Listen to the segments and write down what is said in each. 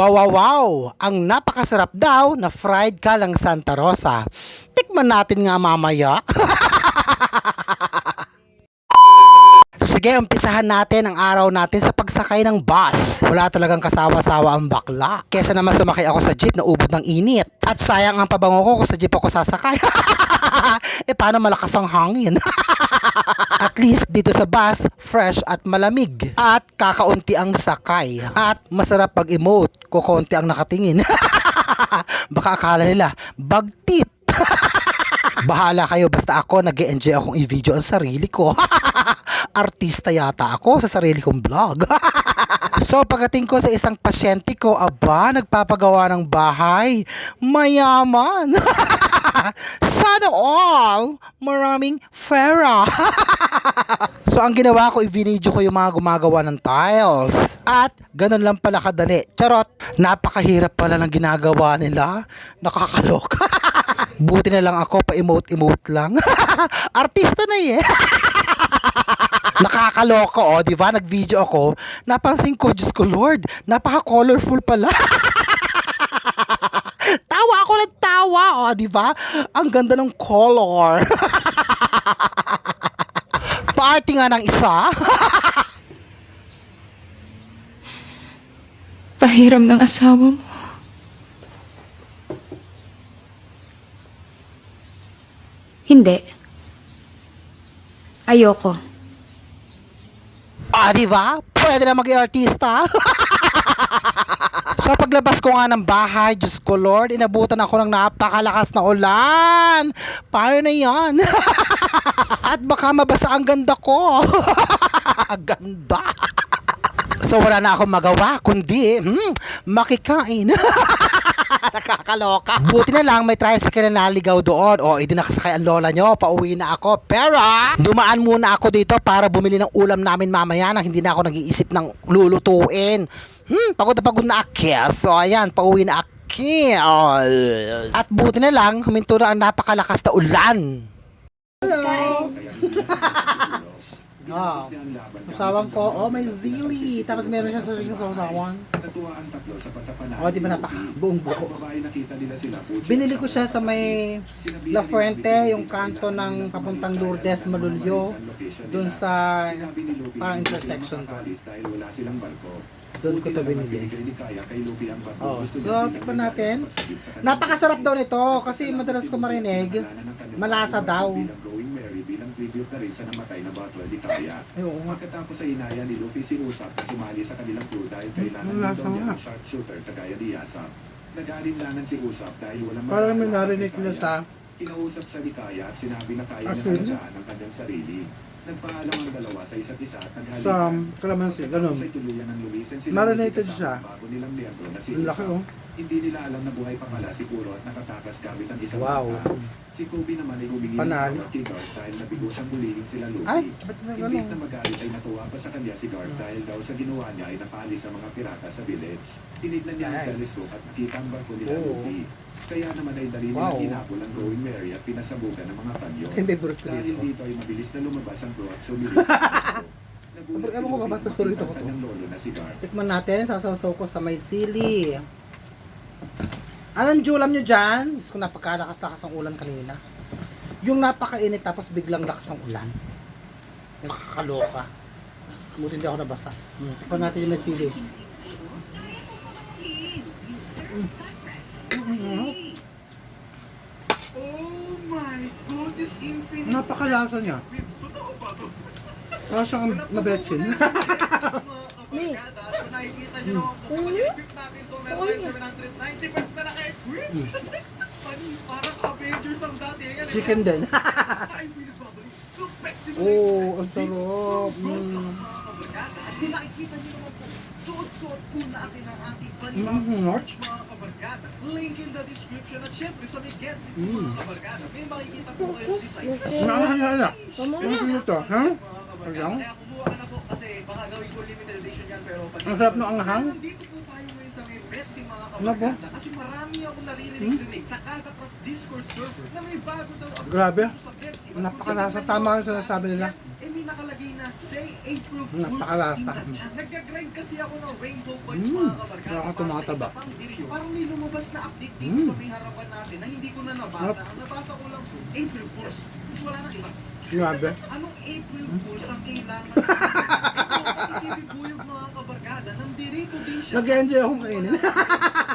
Wow, wow, wow! Ang napakasarap daw na fried kalang Santa Rosa. Tikman natin nga mamaya. Sige, umpisahan natin ang araw natin sa pagsakay ng bus. Wala talagang kasawa-sawa ang bakla. Kesa naman sumakay ako sa jeep na ubod ng init. At sayang ang pabango ko kung sa jeep ako sasakay. eh paano malakas ang hangin? At least dito sa bus, fresh at malamig. At kakaunti ang sakay. At masarap pag-emote, kukonti ang nakatingin. Baka akala nila, bagtit. Bahala kayo, basta ako nag enjoy akong i-video ang sarili ko. Artista yata ako sa sarili kong vlog. so pagdating ko sa isang pasyente ko, aba, nagpapagawa ng bahay. Mayaman. Sana all, maraming pera. so ang ginawa ko, i-video ko yung mga gumagawa ng tiles. At ganun lang pala kadali. Charot, napakahirap pala ng ginagawa nila. Nakakaloka. Buti na lang ako, pa-emote-emote lang. Artista na eh. Nakakaloka oh, di ba? Nag-video ako, napansin ko, Diyos ko Lord, napaka-colorful pala. tawa ako ng tawa, oh, di ba? Ang ganda ng color. Party nga ng isa. Pahiram ng asawa mo. Hindi. Ayoko. Ah, di ba? Pwede na maging artista. so paglabas ko nga ng bahay, Diyos ko Lord, inabutan ako ng napakalakas na ulan. Paano na yan? At baka mabasa ang ganda ko. ganda. So wala na akong magawa, kundi hmm, makikain. Nakakaloka. Buti na lang may tricycle na naligaw doon. O, hindi nakasakay ang lola nyo. Pauwi na ako. Pero, dumaan muna ako dito para bumili ng ulam namin mamaya na hindi na ako nag-iisip ng lulutuin. Hmm, pagod na pagod na ako. So, ayan, pauwi na ako. At buti na lang, huminto na ang napakalakas na ulan. Oh, usawan ko, oh may zili. Tapos meron siya sa ring sa usawan. Oh, di ba napaka buong buo. Binili ko siya sa may La Fuente, yung kanto ng papuntang Lourdes, Malulyo. Doon sa parang intersection doon. Doon ko to binili. Oh, so tikman natin. Napakasarap daw nito kasi madalas ko marinig, malasa daw. Tribute na rin sa namatay na Batwa di Kaya. Ay, oo nga. Pagkatapos sa inaya ni Luffy si Usap na sumali sa kanilang crew dahil kailangan daw niya ng sharpshooter kagaya ni Yasap. Nag-aalinlangan si Usap dahil walang Parang may narinig na sa Kinausap sa Likaya at sinabi na kaya niya Asin? alagaan ang kanyang sarili. Nagpaalam ang dalawa sa isa't isa at naghalikan. sa kalamansi, ganun. Sa tuluyan ng Luis and sila Marinated siya. Bago nilang miyembro na si Ang laki Usap. oh. Hindi nila alam na buhay pa pala si Kuro at nakatakas gamit ang isang Wow. bata. Si Kobe naman ay humingi ng tawad kay Garth dahil nabigusang bulihin sila Luffy. Ay, ba't na Imbis na ganun? magalit ay natuwa pa sa kanya si Garth dahil daw sa ginawa niya ay napaalis ang mga pirata sa village. Tinignan niya ang telescope at nakita ang barko nila Oo. Luffy. Kaya naman ay dali Wow. hinabol ang Going Mary at pinasabugan ng mga panyo. Dahil dito. ay mabilis na lumabas ang crew at sumilip. Nagulat Ewan ko ba ba't paborito ko to? Tikman natin, sasawsaw ko sa may sili. Anong julam nyo dyan? Gusto ko napakalakas-lakas ang ulan kanina. Yung napakainit tapos biglang lakas ng ulan. Nakakaloka. Buti hindi ako nabasa. Hmm. Tikman natin yung may sili. Oh my goodness, infinite. Napakalasa niya. Totoo ba to? Parang siyang nabetsin. Mga kabarkada, kung nakikita niyo naman po, meron 790 pets na naka-equip. Panis, parang Avengers ang dati. Chicken din. Ay, pinababalik. Super Oh, ang sarap. Mm. mga kabarkada. At nakikita niyo naman po, suot-suot po natin ang ating panibang Mhm. merch mga kabarkada. Link in the description at syempre sa may get link Mm. mga kabarkada. May makikita po kayo design. Nakakalala. Ano ito, ha? Kaya kumuha ka na po kasi baka gawin ko limited edition yan pero pag- Ang sarap ng anghang. Nandito po tayo sa may Betsy mga Ano kabarkada. Kasi marami ako naririnig-rinig sa Catacraft Discord server na may bago daw update Grabe. sa Betsy. Napakalasa. Tama nyo sinasabi sa nila. Eh, may nakalagay na say April Fools Napakalasa. in the chat. Nagka-grind kasi ako ng Rainbow Points Mm. mga kabarkada. Wala ka para sa tumataba. pang video. Parang may lumabas na update dito Mm. sa may harapan natin na hindi ko na nabasa. Ang nabasa ko lang po, April Fools. Tapos wala nang iba. Grabe. Anong April Hmm? Fools ang kailangan? Isipin buyog mga kabarkada, nandirito din siya. Nag-enjoy akong kainin.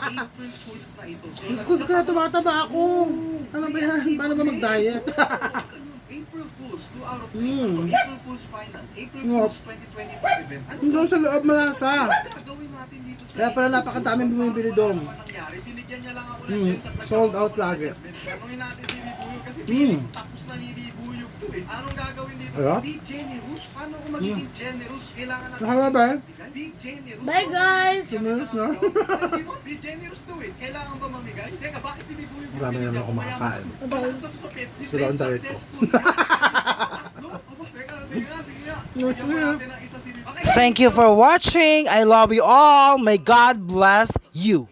April Fools na ito. So, Kus kaya tumataba ako. Ano ba yan? Paano ba mag-diet? April Fools, 2 out of 3. Mm. April Fools final. April. Fools 2025 event. Ano Doon sa loob malasa. gagawin natin dito sa Kaya pala napakadaming bumibili doon. Ano? Binigyan niya lang ako ng Mm, sold out lagi. Tanungin natin si Bibuyog kasi Mm. Anong gagawin dito? Ano? Be generous. Paano kung magiging generous? Kailangan natin Nakaka ba? Be generous. Bye, guys! Generous, mo, be generous to eh. Kailangan ba mamigay? Teka, bakit si Bibuyog yung Marami naman ako ko? makakain. Na sa pets. Ni Sila ang diet ko. mo. Thank you for watching. I love you all. May God bless you.